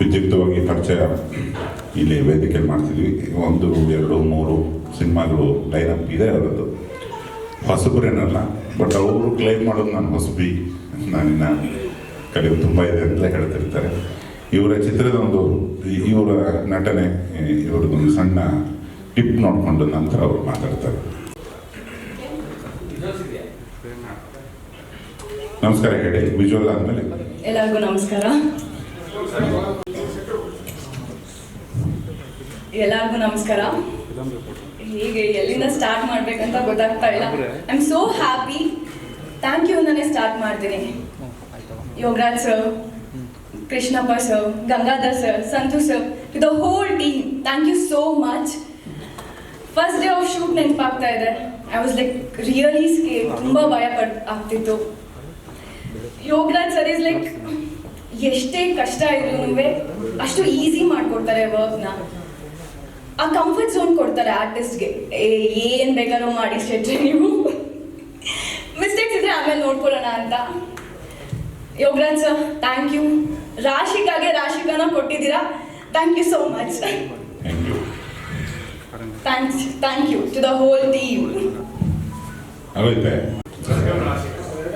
ವಿದ್ಯುಕ್ತವಾಗಿ ಪರಿಚಯ ಇಲ್ಲಿ ವೇದಿಕೆ ಮಾಡ್ತಿದ್ವಿ. ಒಂದು, ಎರಡು, ಮೂರು ಸಿನಿಮಾಗಳು ಲೈನಪ್ ಇದೆ ಅವರದ್ದು. ಹೊಸಬ್ರೇನಲ್ಲ ಬಟ್ ಅವರು ಕ್ಲೈಮ್ ಮಾಡೋದು ನಾನು ಹೊಸಬಿ. ನಾನಿನ್ನ ಕಲಿಯೋದು ತುಂಬ ಇದೆ ಅಂತಲೇ ಹೇಳ್ತಿರ್ತಾರೆ. ಇವರ ಚಿತ್ರದ ಒಂದು, ಇವರ ನಟನೆ ಇವ್ರದ್ದೊಂದು ಸಣ್ಣ ಟಿಪ್ ನೋಡಿಕೊಂಡು ನಂತರ ಅವರು ಮಾತಾಡ್ತಾರೆ. ನಮಸ್ಕಾರ ಹೇಳಿ ವಿಜುವಲ್ ಆದಮೇಲೆ. ಎಲ್ಲರಿಗೂ ನಮಸ್ಕಾರ. ಎಲ್ಲರಿಗೂ ನಮಸ್ಕಾರ. ಹೀಗೆ ಎಲ್ಲಿಂದ ಸ್ಟಾರ್ಟ್ ಮಾಡ್ಬೇಕಂತ ಗೊತ್ತಾಗ್ತಾ ಇಲ್ಲ. I am so happy thank you ನಾನೇ ಸ್ಟಾರ್ಟ್ ಮಾಡ್ತೀನಿ. Yograj sir Krishnappa sir Gangadhar sir Santu sir to the whole team thank you so much first day of shoot ನೆನಪಾಗ್ತಾ ಇದೆ. I was like really scare ತುಂಬ ಭಯ ಪಡ್ ಆಗ್ತಿತ್ತು. Yogaraj sir is like ಎಷ್ಟೇ ಕಷ್ಟ ಇದ್ರು ಅಷ್ಟು ಈಸಿ ಮಾಡ್ಕೊಡ್ತಾರೆ ವರ್ಕ್ನ ಆ ಕಂಫರ್ಟ್ ಝೋನ್ ಕೊಡ್ತಾರೆ ಆರ್ಟಿಸ್ಟ್ಗೆ ಏನ್ ಬೇಕಾದ್ರೂ ಮಾಡಿ ಸ್ಟೆಟ್ರಿ ನೀವು ಮಿಸ್ಟೇಕ್ಸ್ ಇದ್ರೆ ಆಮೇಲೆ ನೋಡ್ಕೊಳ್ಳೋಣ ಅಂತ. ಯೋಗರಾಜ್ ಸರ್ ಥ್ಯಾಂಕ್ ಯು ರಾಶಿಕಾಗೆ ರಾಶಿಕನ ಕೊಟ್ಟಿದ್ದೀರಾ? Thank you so much thank you thanks thank you to the whole team